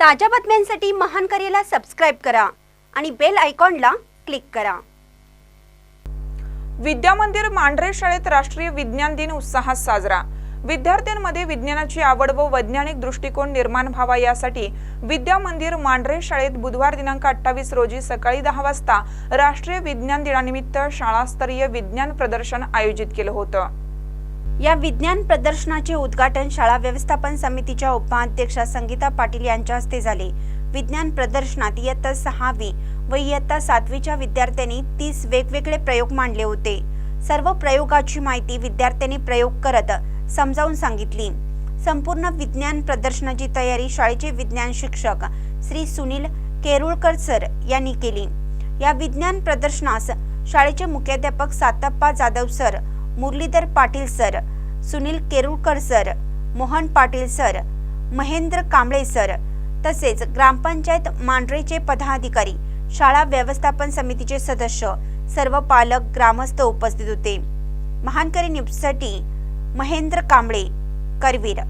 ताज्या बातम्यांसाठी महान करेला सबस्क्राईब करा आणि बेल आयकॉनला क्लिक करा. विद्या मंदिर मांढरे शाळेत राष्ट्रीय विज्ञान दिन उत्साहात साजरा. विद्यार्थ्यांमध्ये विज्ञानाची आवड व वैज्ञानिक दृष्टिकोन निर्माण व्हावा यासाठी विद्या मंदिर मांढरे शाळेत बुधवार दिनांक अठ्ठावीस रोजी सकाळी दहा वाजता राष्ट्रीय विज्ञान दिनानिमित्त शाळास्तरीय विज्ञान प्रदर्शन आयोजित केलं होतं. या विज्ञान प्रदर्शनाचे उद्घाटन शाळा व्यवस्थापन समितीच्या उपाध्यक्षा संगीता पाटील यांच्या हस्ते झाले. विज्ञान प्रदर्शनात इयत्ता सहावी व इयत्ता सातवीच्या विद्यार्थ्यांनी तीस वेगवेगळे प्रयोग मांडले होते. सर्व प्रयोगाची माहिती विद्यार्थ्यांनी प्रयोग करत समजावून सांगितली. संपूर्ण विज्ञान प्रदर्शनाची तयारी शाळेचे विज्ञान शिक्षक श्री सुनील केरुळकर सर यांनी केली. या विज्ञान प्रदर्शनास शाळेचे मुख्याध्यापक Satappa Jadhav sir Muralidhar Patil sir Sunil Kerulkar sir Mohan Patil sir Mahendra Kamble sir तसेच ग्रामपंचायत मांढरेचे पदाधिकारी शाळा व्यवस्थापन समितीचे सदस्य सर्व पालक ग्रामस्थ उपस्थित होते. महानकरी न्यूजसाठी महेंद्र कांबळे करवीर.